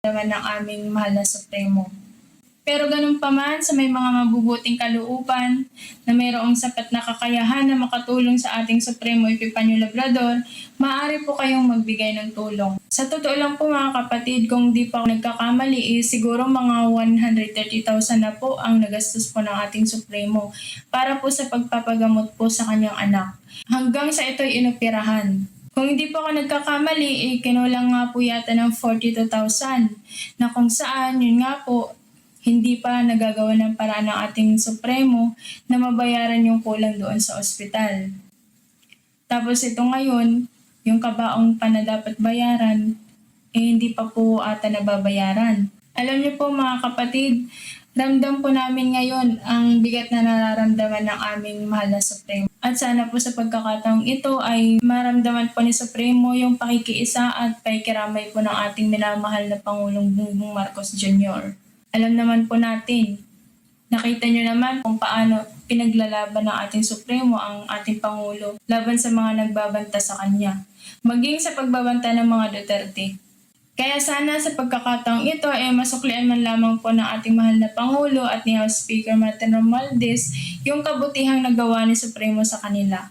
naman ng aming mahal na Supremo. Pero ganun pa man sa may mga mabubuting kalooban na mayroong sapat na kakayahan na makatulong sa ating Supremo Epipanyo Labrador, maaari po kayong magbigay ng tulong. Sa totoo lang po mga kapatid, kung di pa ako nagkakamali, eh, siguro mga 130,000 na po ang nagastos po ng ating Supremo para po sa pagpapagamot po sa kanyang anak. Hanggang sa ito'y inoperahan. Kung hindi po ako nagkakamali, eh, kinulang nga po yata ng 42,000 na kung saan, yun nga po, hindi pa nagagawa ng paraan ng ating Supremo na mabayaran yung kulang doon sa ospital. Tapos ito ngayon, yung kabaong pa na dapat bayaran, eh hindi pa po ata nababayaran. Alam niyo po mga kapatid, ramdam po namin ngayon ang bigat na nararamdaman ng aming mahal na Supremo. At sana po sa pagkakataong ito ay maramdaman po ni Supremo yung pakikiisa at pakikiramay po ng ating minamahal na Pangulong Bongbong Marcos Jr. Alam naman po natin, nakita nyo naman kung paano pinaglalaban ng ating Supremo ang ating Pangulo laban sa mga nagbabanta sa kanya, maging sa pagbabanta ng mga Duterte. Kaya sana sa pagkakataong ito ay masuklian man lamang po ng ating mahal na Pangulo at ni House Speaker Martin Romualdez yung kabutihang nagawa ni Supremo sa kanila.